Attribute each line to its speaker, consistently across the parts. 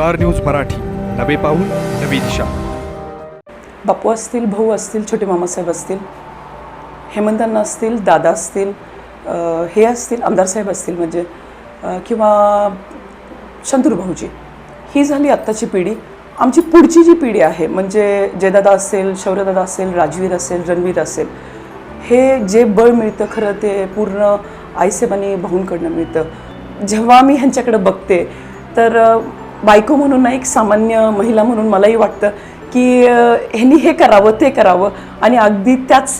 Speaker 1: Star news Marathi. नवे पाऊल नवी दिशा.
Speaker 2: बापू असतील भाऊ असतील छोटे मामासाहेब असतील हेमंतांना असतील दादा असतील हे असतील आमदार साहेब असतील म्हणजे किंवा शंतूर भाऊजी. ही झाली आत्ताची पिढी. आमची पुढची जी पिढी आहे म्हणजे जयदादा असेल शौर्यदादा असेल राजवीर असेल रणवीर असेल हे जे बळ मिळतं खरं ते पूर्ण आईसाहेबांनी भाऊंकडनं मिळतं. जेव्हा मी ह्यांच्याकडे बघते तर बायको म्हणून ना एक सामान्य महिला म्हणून मलाही वाटतं की ह्यांनी हे करावं ते करावं. आणि अगदी त्याच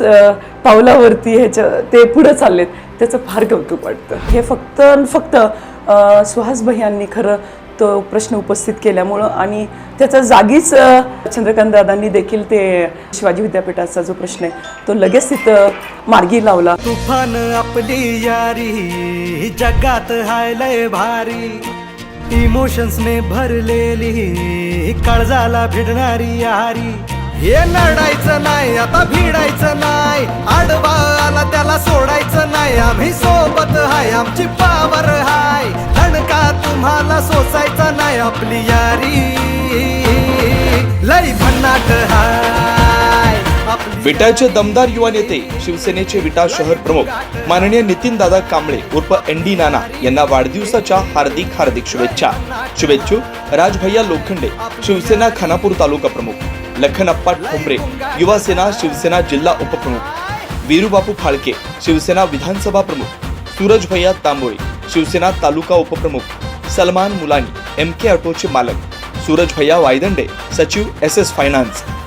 Speaker 2: पावलावरती ह्याच्या ते पुढं चाललेत. त्याचं फार कौतुक वाटतं. हे फक्त फक्त सुहास भैयांनी खरं तो प्रश्न उपस्थित केल्यामुळं आणि त्याचा जागीच चंद्रकांत दादांनी देखील ते शिवाजी विद्यापीठाचा जो प्रश्न आहे तो लगेच तिथं मार्गी लावला.
Speaker 3: तुफान आपली यारी जगात हाय लय भारी. इमोशन्सने भरलेली काळजाला भिडणारी आरी हे लढायचं नाही आता भिडायचं नाही. आडवा आला त्याला सोडायचं नाही. आम्ही सोबत हाय आमची पावर हाय. धणका तुम्हाला सोसायचा नाही आपली यारी. लई भन्नाट हाय.
Speaker 4: विटाचे दमदार युवा नेते शिवसेनेचे विटा शहर प्रमुख माननीय नितीन दादा कांबळे उर्फ एन डी नाना यांना वाढदिवसाच्या हार्दिक हार्दिक शुभेच्छा. शुभेच्छुक राजभैया लोखंडे शिवसेना खानापूर तालुका प्रमुख लखनप्पा ठोंबरे युवा सेना शिवसेना जिल्हा उपप्रमुख वीरूबापू फाळके शिवसेना विधानसभा प्रमुख सूरज भैया तांबोळे शिवसेना तालुका उपप्रमुख सलमान मुलानी एम के ऑटोचे मालक सूरज भैया वायदंडे सचिव एस एस फायनान्स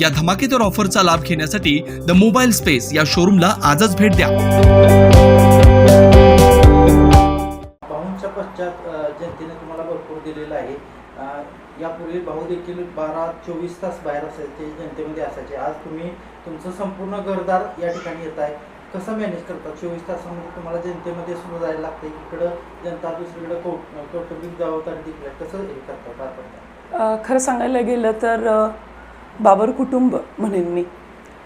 Speaker 4: या धमाकेदार ऑफरचा लाभ घेण्यासाठी द मोबाईल स्पेस या शोरूमला आजच भेट द्या.
Speaker 5: भाऊंच्या पश्चात जनतेने तुम्हाला भरपूर दिलेलं आहे. यापूर्वी भाऊ देखील बारा चोवीस तास बाहेर असायचे जनतेमध्ये असायचे. आज तुम्ही तुमचं संपूर्ण घरदार या ठिकाणी येत आहे. कसं मॅनेज करता? चोवीस तासामध्ये तुम्हाला जनतेमध्ये सुरू जायला लागते इकडं जनता दुसरीकडं कौ कौटुंबिक जबाबदारी आहे. कसं हे करता? पार पडता
Speaker 2: अ, खरं सांगायला गेलं तर बाबर कुटुंब म्हणेन मी.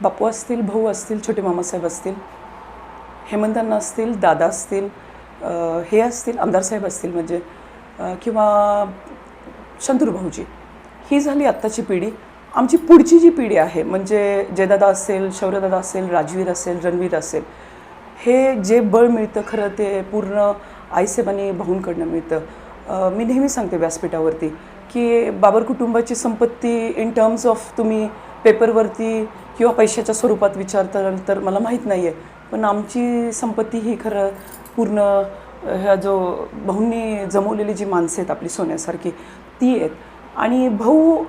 Speaker 2: बापू असतील भाऊ असतील छोटे मामासाहेब असतील हेमंतांना असतील दादा असतील हे असतील आमदारसाहेब असतील म्हणजे किंवा शंतरू भाऊजी. ही झाली आत्ताची पिढी. आमची पुढची जी पिढी आहे म्हणजे जयदादा असेल शौर्यदादा असेल राजवीर असेल रणवीर असेल हे जे बळ मिळतं खरं ते पूर्ण आईसाहेबांनी भाऊंकडनं मिळतं. मी नेहमी सांगते व्यासपीठावरती की बाबर कुटुंबाची संपत्ती इन टर्म्स ऑफ तुम्ही पेपरवरती किंवा पैशाच्या स्वरूपात विचारताल तर मला माहीत नाही आहे पण आमची संपत्ती ही खरं पूर्ण ह्या जो भाऊंनी जमवलेली जी माणसं आहेत आपली सोन्यासारखी ती आहेत. आणि भाऊ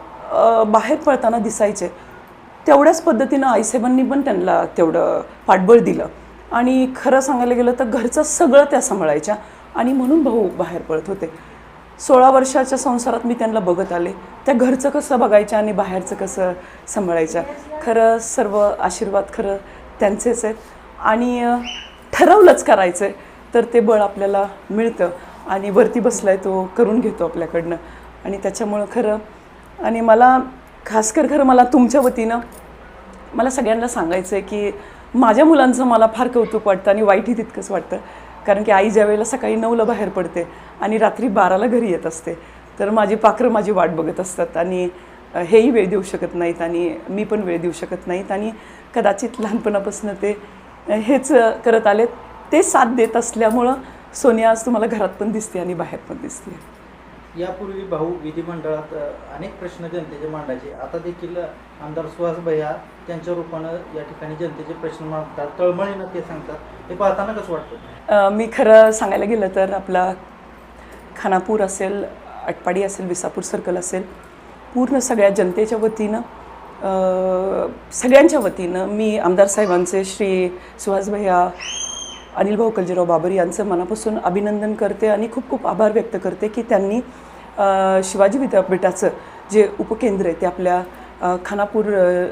Speaker 2: बाहेर पळताना दिसायचे. तेवढ्याच पद्धतीनं आईसाहेबांनी पण त्यांना तेवढं पाठबळ दिलं. आणि खरं सांगायला गेलं तर घरचं सगळं त्या सांभाळायच्या. आणि म्हणून भाऊ बाहेर पळत होते. सोळा वर्षाच्या संसारात मी त्यांना बघत आले. त्या घरचं कसं बघायच्या आणि बाहेरचं कसं सांभाळायच्या खरं सर्व आशीर्वाद खरं त्यांचेच आहेत. आणि ठरवलंच करायचं आहे तर ते बळ आपल्याला मिळतं आणि वरती बसलाय तो करून घेतो आपल्याकडनं. आणि त्याच्यामुळं खरं आणि मला खासकर खरं मला तुमच्या वतीनं मला सगळ्यांना सांगायचं आहे की माझ्या मुलांचं मला फार कौतुक वाटतं आणि वाईटही तितकंच वाटतं. कारण की आई ज्या वेळेला सकाळी नऊला बाहेर पडते आणि रात्री बाराला घरी येत असते तर माझी पाखरं माझी वाट बघत असतात आणि हेही वेळ देऊ शकत नाहीत आणि मी पण वेळ देऊ शकत नाहीत आणि कदाचित लहानपणापासून ते हेच करत आलेत. ते साथ देत असल्यामुळं सोनिया आज तुम्हाला घरात पण दिसते आणि बाहेर पण दिसते.
Speaker 5: यापूर्वी भाऊ विधिमंडळात अनेक प्रश्न जनतेचे मांडायचे. आता देखील आमदार सुहास भैया त्यांच्या रूपानं या ठिकाणी जनतेचे प्रश्न मांडतात. तळमळीनं ते सांगतात. हे पाहताना कसं वाटतं?
Speaker 2: मी खरं सांगायला गेलं तर आपला खानापूर असेल अटपाडी असेल विसापूर सर्कल असेल पूर्ण सगळ्या जनतेच्या वतीनं सगळ्यांच्या वतीनं मी आमदार साहेबांचे श्री सुहास भैया अनिल भाऊ कलजीराव बाबर यांचं मनापासून अभिनंदन करते आणि खूप खूप आभार व्यक्त करते की त्यांनी शिवाजी विद्यापीठाचं जे उपकेंद्र आहे ते आपल्या खानापूर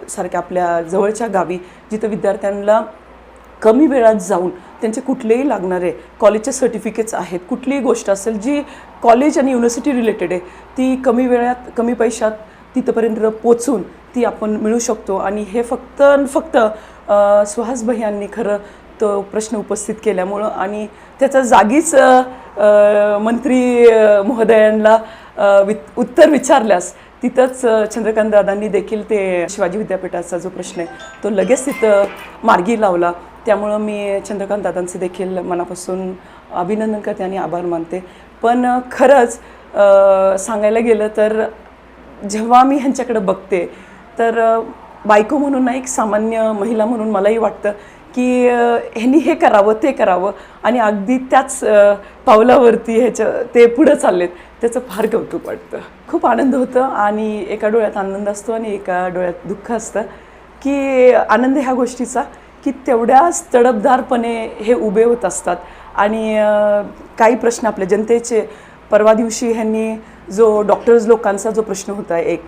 Speaker 2: सारख्या आपल्या जवळच्या गावी जिथं विद्यार्थ्यांना कमी वेळात जाऊन त्यांचे कुठलेही लागणारे कॉलेजचे सर्टिफिकेट्स आहेत कुठलीही गोष्ट असेल जी कॉलेज आणि युनिव्हर्सिटी रिलेटेड आहे ती कमी वेळात कमी पैशात तिथंपर्यंत पोचून ती आपण मिळू शकतो. आणि हे फक्त आणि फक्त सुहास भैयांनी खरं तो प्रश्न उपस्थित केल्यामुळं आणि त्याचा जागीच मंत्री महोदयांना उत्तर विचारल्यास तिथंच चंद्रकांत दादांनी देखील ते शिवाजी विद्यापीठाचा जो प्रश्न आहे तो लगेच तिथं मार्गी लावला. त्यामुळं मी चंद्रकांत दादांचे देखील मनापासून अभिनंदन करते आणि आभार मानते. पण खरंच सांगायला गेलं तर जेव्हा मी ह्यांच्याकडे बघते तर बायको म्हणून ना एक सामान्य महिला म्हणून मलाही वाटतं की ह्यांनी हे करावं ते करावं आणि अगदी त्याच पावलावरती ह्याच्या ते पुढं चाललेत. त्याचं फार कौतुक वाटतं. खूप आनंद होतं आणि एका डोळ्यात आनंद असतो आणि एका डोळ्यात दुःख असतं. की आनंद ह्या गोष्टीचा की तेवढ्याच तडपदारपणे हे उभे होत असतात. आणि काही प्रश्न आपल्या जनतेचे परवा दिवशी ह्यांनी जो डॉक्टर्स लोकांचा जो प्रश्न होता एक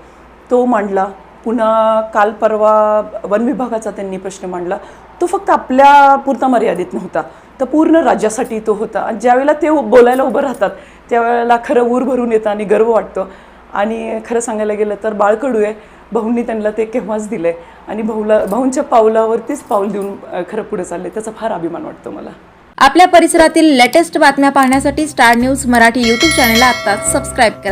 Speaker 2: तो मांडला. पुन्हा काल परवा वन विभागाचा त्यांनी प्रश्न मांडला. तो फक्त आपल्या पुरता मर्यादित नव्हता. तर पूर्ण राज्यासाठी तो होता. आणि ज्यावेळेला ते बोलायला उभं राहतात त्यावेळेला खरं ऊर भरून येतं आणि गर्व वाटतो. आणि खरं सांगायला गेलं तर बाळकडू आहे भाऊंनी त्यांना ते केव्हाच दिलं आहे आणि भाऊला भाऊंच्या पावलावरतीच पाऊल देऊन खरं पुढे चालले त्याचा फार अभिमान वाटतो मला.
Speaker 6: आपल्या परिसरातील लेटेस्ट बातम्या पाहण्यासाठी स्टार न्यूज मराठी यूट्यूब चॅनलला आत्ताच सबस्क्राईब करा.